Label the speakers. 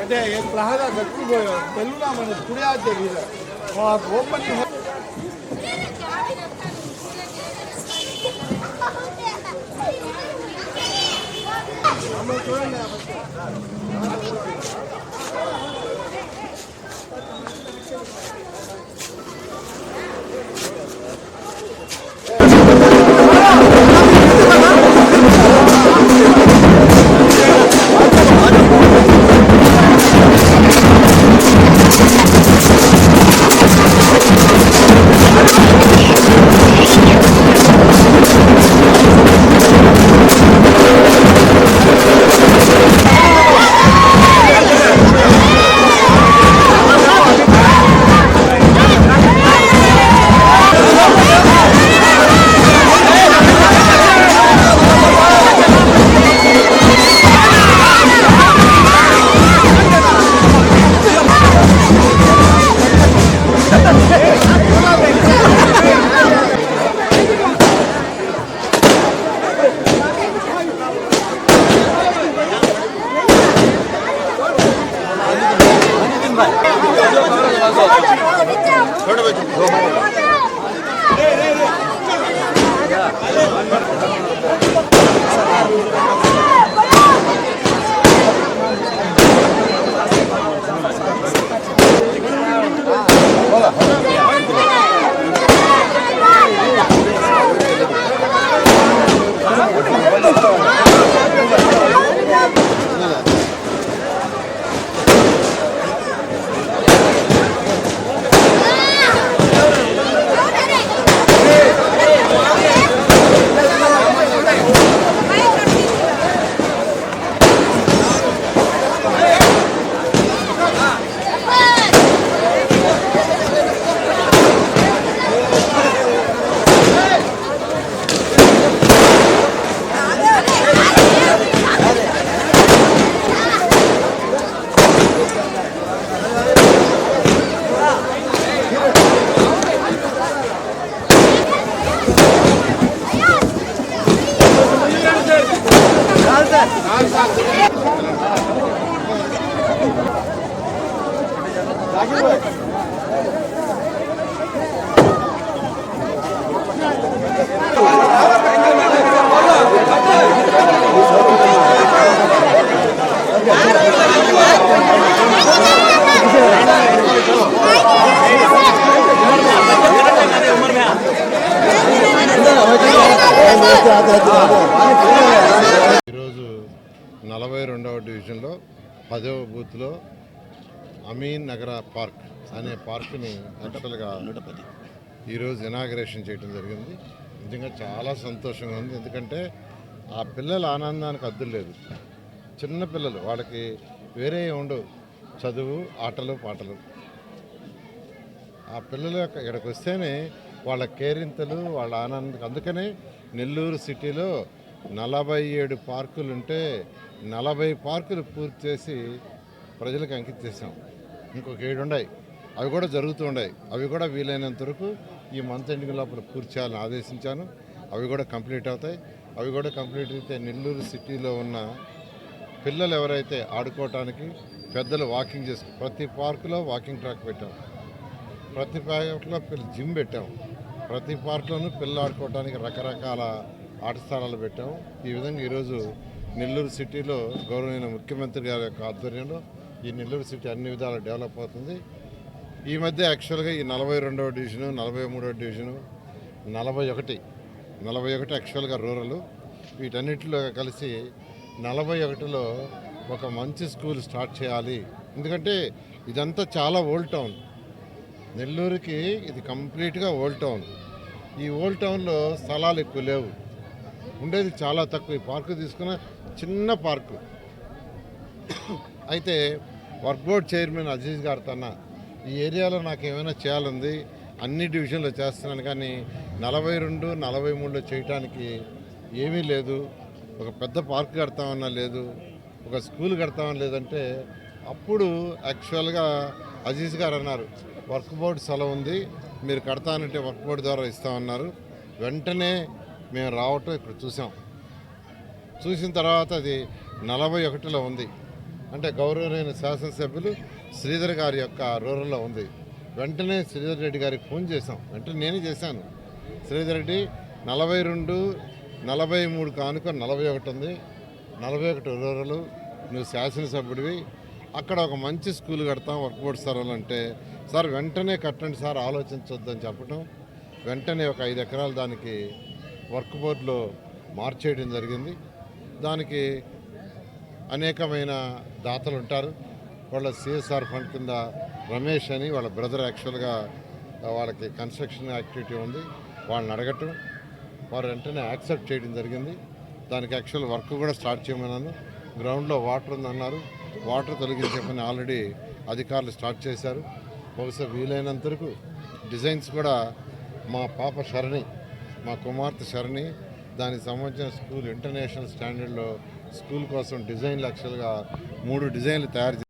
Speaker 1: ಅದೇ ಏನು ಪ್ರಹಾರ ಗಟ್ಟಿಗೆ ಬೆಲ್ಲುನ ಮನೆ ಕುಡಿ ಹಾಕ್ತೇವೆ ಓಪನಿ ಆಮೇಲೆ ಚೂಡಂడి Thank you.
Speaker 2: ఈరోజు నలభై రెండవ డివిజన్లో పదవ బూత్లో అమీన్ నగర పార్క్ అనే పార్క్ని యాక్చువల్గా ఈరోజు ఇనాగ్రేషన్ చేయడం జరిగింది. నిజంగా చాలా సంతోషంగా ఉంది. ఎందుకంటే ఆ పిల్లల ఆనందానికి అద్దులు లేదు. చిన్న పిల్లలు వాళ్ళకి వేరే ఉండవు. చదువు ఆటలు పాటలు. ఆ పిల్లలు యొక్క ఇక్కడికి వస్తేనే వాళ్ళ కేరింతలు వాళ్ళ ఆనందం అందుకనే నెల్లూరు సిటీలో నలభై ఏడు పార్కులు ఉంటే నలభై పార్కులు పూర్తి చేసి ప్రజలకు అంకితం చేసాం ఇంకొక ఏడు ఉన్నాయి అవి కూడా జరుగుతూ ఉన్నాయి అవి కూడా వీలైనంత వరకు ఈ మంత్ ఎండింగ్ లోపల పూర్తి చేయాలని ఆదేశించాను. అవి కూడా కంప్లీట్ అవుతాయి. అవి కూడా కంప్లీట్ అయితే నెల్లూరు సిటీలో ఉన్న పిల్లలు ఎవరైతే ఆడుకోవటానికి పెద్దలు వాకింగ్ చేసుకు ప్రతి పార్కులో వాకింగ్ ట్రాక్ పెట్టాం. ప్రతి పార్కులో జిమ్ పెట్టాం. ప్రతి పార్క్లోనూ పిల్లలు ఆడుకోవడానికి రకరకాల ఆట స్థలాలు పెట్టాం. ఈ విధంగా ఈరోజు నెల్లూరు సిటీలో గౌరవనీయ ముఖ్యమంత్రి గారి యొక్క ఆధ్వర్యంలో ఈ నెల్లూరు సిటీ అన్ని విధాలు డెవలప్ అవుతుంది. ఈ మధ్య యాక్చువల్గా ఈ నలభై రెండవ డివిజను నలభై మూడవ డివిజను నలభై ఒకటి నలభై ఒకటి యాక్చువల్గా రూరల్. వీటన్నిటిలో కలిసి నలభై ఒకటిలో ఒక మంచి స్కూల్ స్టార్ట్ చేయాలి. ఎందుకంటే ఇదంతా చాలా ఓల్డ్ టౌన్. నెల్లూరుకి ఇది కంప్లీట్గా ఓల్డ్ టౌన్. ఈ ఓల్డ్ టౌన్లో స్థలాలు ఎక్కువ లేవు. ఉండేది చాలా తక్కువ. ఈ పార్కు తీసుకున్న చిన్న పార్కు. అయితే వర్క్ బోర్డ్ చైర్మన్ అజీజ్ గారు తన ఈ ఏరియాలో నాకు ఏమైనా చేయాలంది అన్ని డివిజన్లో చేస్తున్నాను కానీ నలభై రెండు నలభై మూడులో చేయటానికి ఏమీ లేదు ఒక పెద్ద పార్క్ కడతామన్నా లేదు ఒక స్కూల్ కడతామని లేదంటే అప్పుడు యాక్చువల్గా అజీజ్ గారు అన్నారు వర్క్ బోర్డు స్థలం ఉంది మీరు కడతానంటే వర్క్ బోర్డు ద్వారా ఇస్తామన్నారు వెంటనే మేము రావటం ఇక్కడ చూసాం. చూసిన తర్వాత అది నలభై ఒకటిలో ఉంది. అంటే గౌరవమైన శాసనసభ్యులు శ్రీధర్ గారి యొక్క రూరల్లో ఉంది. వెంటనే శ్రీధర్ రెడ్డి గారికి ఫోన్ చేశాం. వెంటనే నేనే చేశాను. శ్రీధర్ రెడ్డి నలభై రెండు నలభై మూడు కానుక నలభై ఒకటి ఉంది. నలభై ఒకటి రూరలు నువ్వు శాసనసభ్యుడివి. అక్కడ ఒక మంచి స్కూల్ కడతాం వర్క్ బోర్డ్ స్థలాలు అంటే. సార్ వెంటనే కట్టండి సార్ ఆలోచించొద్దని చెప్పటం. వెంటనే ఒక ఐదు ఎకరాలు దానికి వర్క్ బోర్డులో మార్చేయడం జరిగింది. దానికి అనేకమైన దాతలు ఉంటారు. వాళ్ళ సిఎస్ఆర్ ఫండ్ కింద రమేష్ అని వాళ్ళ బ్రదర్ యాక్చువల్గా వాళ్ళకి కన్స్ట్రక్షన్ యాక్టివిటీ ఉంది. వాళ్ళని అడగటం వారు వెంటనే యాక్సెప్ట్ చేయడం జరిగింది. దానికి యాక్చువల్ వర్క్ కూడా స్టార్ట్ చేయమన్నాను. గ్రౌండ్లో వాటర్ ఉందన్నారు. వాటర్ తొలగించే పని ఆల్రెడీ అధికారులు స్టార్ట్ చేశారు. బహుశా వీలైనంత వరకు డిజైన్స్ కూడా మా పాప శరణి మా కుమార్తె శరణి దానికి సంబంధించిన స్కూల్ ఇంటర్నేషనల్ స్టాండర్డ్లో స్కూల్ కోసం డిజైన్లు యాక్చువల్గా మూడు డిజైన్లు తయారు